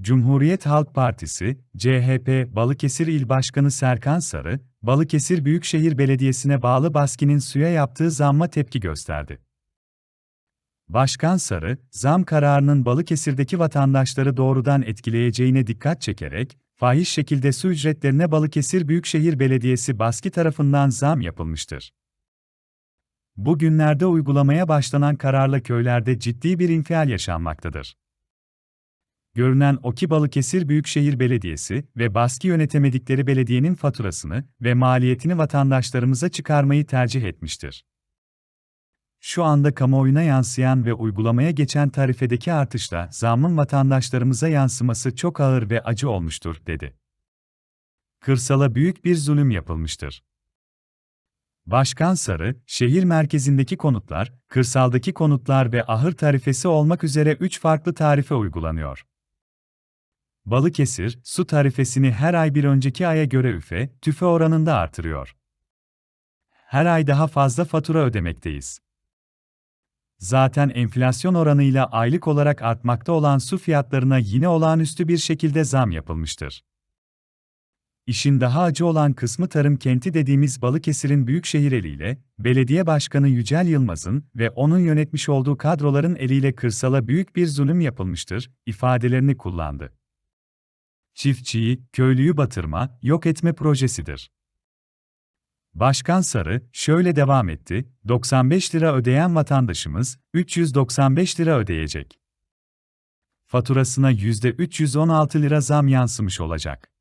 Cumhuriyet Halk Partisi, CHP Balıkesir İl Başkanı Serkan Sarı, Balıkesir Büyükşehir Belediyesi'ne bağlı Baski'nin suya yaptığı zamma tepki gösterdi. Başkan Sarı, zam kararının Balıkesir'deki vatandaşları doğrudan etkileyeceğine dikkat çekerek, fahiş şekilde su ücretlerine Balıkesir Büyükşehir Belediyesi Baski tarafından zam yapılmıştır. Bugünlerde uygulamaya başlanan kararla köylerde ciddi bir infial yaşanmaktadır. Görünen o ki Balıkesir Büyükşehir Belediyesi ve baskı yönetemedikleri belediyenin faturasını ve maliyetini vatandaşlarımıza çıkarmayı tercih etmiştir. Şu anda kamuoyuna yansıyan ve uygulamaya geçen tarifedeki artışla zammın vatandaşlarımıza yansıması çok ağır ve acı olmuştur, dedi. Kırsala büyük bir zulüm yapılmıştır. Başkan Sarı, şehir merkezindeki konutlar, kırsaldaki konutlar ve ahır tarifesi olmak üzere 3 farklı tarife uygulanıyor. Balıkesir, su tarifesini her ay bir önceki aya göre üfe, tüfe oranında artırıyor. Her ay daha fazla fatura ödemekteyiz. Zaten enflasyon oranıyla aylık olarak artmakta olan su fiyatlarına yine olağanüstü bir şekilde zam yapılmıştır. İşin daha acı olan kısmı tarım kenti dediğimiz Balıkesir'in büyükşehir eliyle, belediye başkanı Yücel Yılmaz'ın ve onun yönetmiş olduğu kadroların eliyle kırsala büyük bir zulüm yapılmıştır, ifadelerini kullandı. Çiftçiyi, köylüyü batırma, yok etme projesidir. Başkan Sarı şöyle devam etti, 95 lira ödeyen vatandaşımız 395 lira ödeyecek. Faturasına %316 lira zam yansımış olacak.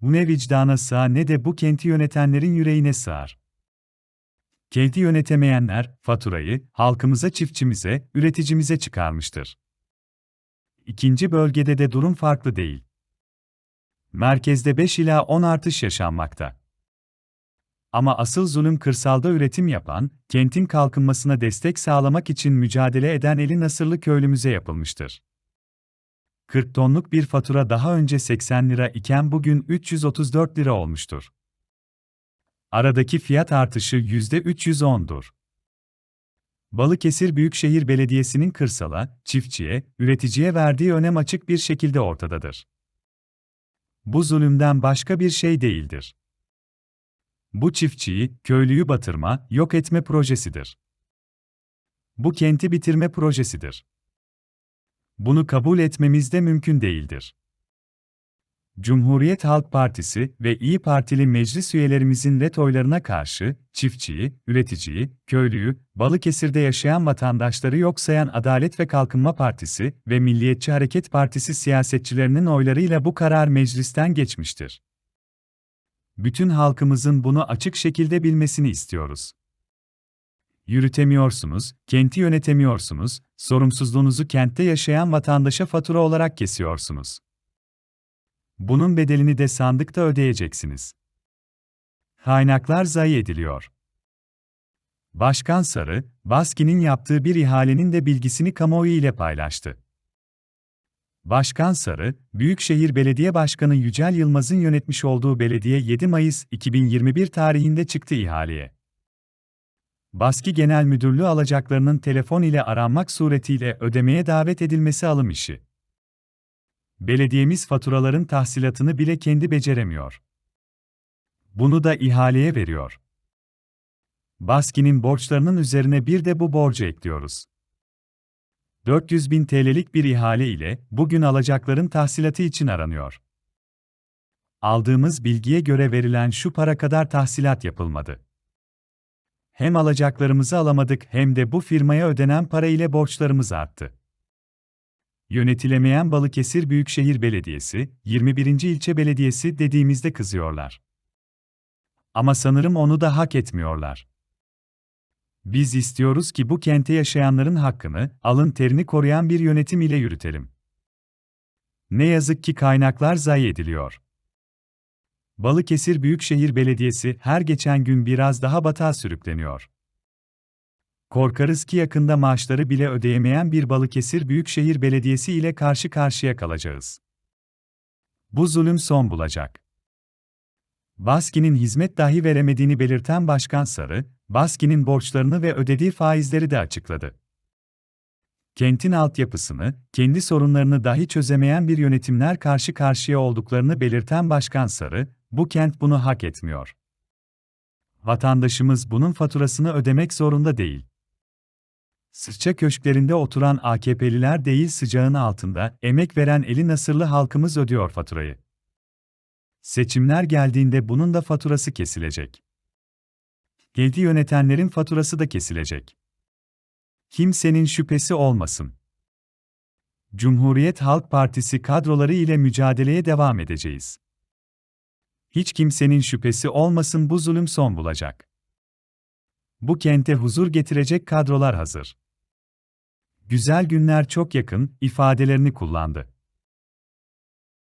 Bu ne vicdana sığar ne de bu kenti yönetenlerin yüreğine sığar. Kenti yönetemeyenler faturayı halkımıza, çiftçimize, üreticimize çıkarmıştır. İkinci bölgede de durum farklı değil. Merkezde 5 ila 10 artış yaşanmakta. Ama asıl zulüm kırsalda üretim yapan, kentin kalkınmasına destek sağlamak için mücadele eden eli nasırlı köylümüze yapılmıştır. 40 tonluk bir fatura daha önce 80 lira iken bugün 334 lira olmuştur. Aradaki fiyat artışı %310'dur. Balıkesir Büyükşehir Belediyesi'nin kırsala, çiftçiye, üreticiye verdiği önem açık bir şekilde ortadadır. Bu zulümden başka bir şey değildir. Bu çiftçiyi, köylüyü batırma, yok etme projesidir. Bu kenti bitirme projesidir. Bunu kabul etmemiz de mümkün değildir. Cumhuriyet Halk Partisi ve İyi Partili meclis üyelerimizin ret oylarına karşı, çiftçiyi, üreticiyi, köylüyü, Balıkesir'de yaşayan vatandaşları yok sayan Adalet ve Kalkınma Partisi ve Milliyetçi Hareket Partisi siyasetçilerinin oylarıyla bu karar meclisten geçmiştir. Bütün halkımızın bunu açık şekilde bilmesini istiyoruz. Yürütemiyorsunuz, kenti yönetemiyorsunuz, sorumsuzluğunuzu kentte yaşayan vatandaşa fatura olarak kesiyorsunuz. Bunun bedelini de sandıkta ödeyeceksiniz. Kaynaklar zayi ediliyor. Başkan Sarı, Baski'nin yaptığı bir ihalenin de bilgisini kamuoyu ile paylaştı. Başkan Sarı, Büyükşehir Belediye Başkanı Yücel Yılmaz'ın yönetmiş olduğu belediye 7 Mayıs 2021 tarihinde çıktı ihaleye. Baski Genel Müdürlüğü alacaklarının telefon ile aranmak suretiyle ödemeye davet edilmesi alım işi. Belediyemiz faturaların tahsilatını bile kendi beceremiyor. Bunu da ihaleye veriyor. Baski'nin borçlarının üzerine bir de bu borcu ekliyoruz. 400 bin TL'lik bir ihale ile bugün alacakların tahsilatı için aranıyor. Aldığımız bilgiye göre verilen şu para kadar tahsilat yapılmadı. Hem alacaklarımızı alamadık hem de bu firmaya ödenen para ile borçlarımız arttı. Yönetilemeyen Balıkesir Büyükşehir Belediyesi, 21. ilçe belediyesi dediğimizde kızıyorlar. Ama sanırım onu da hak etmiyorlar. Biz istiyoruz ki bu kente yaşayanların hakkını, alın terini koruyan bir yönetim ile yürütelim. Ne yazık ki kaynaklar zayi ediliyor. Balıkesir Büyükşehir Belediyesi her geçen gün biraz daha batağa sürükleniyor. Korkarız ki yakında maaşları bile ödeyemeyen bir Balıkesir Büyükşehir Belediyesi ile karşı karşıya kalacağız. Bu zulüm son bulacak. Baski'nin hizmet dahi veremediğini belirten Başkan Sarı, Baski'nin borçlarını ve ödediği faizleri de açıkladı. Kentin altyapısını, kendi sorunlarını dahi çözemeyen bir yönetimler karşı karşıya olduklarını belirten Başkan Sarı, bu kent bunu hak etmiyor. Vatandaşımız bunun faturasını ödemek zorunda değil. Sıçça köşklerinde oturan AKP'liler değil sıcağın altında, emek veren eli nasırlı halkımız ödüyor faturayı. Seçimler geldiğinde bunun da faturası kesilecek. Geldi yönetenlerin faturası da kesilecek. Kimsenin şüphesi olmasın. Cumhuriyet Halk Partisi kadroları ile mücadeleye devam edeceğiz. Hiç kimsenin şüphesi olmasın bu zulüm son bulacak. Bu kente huzur getirecek kadrolar hazır. Güzel günler çok yakın ifadelerini kullandı.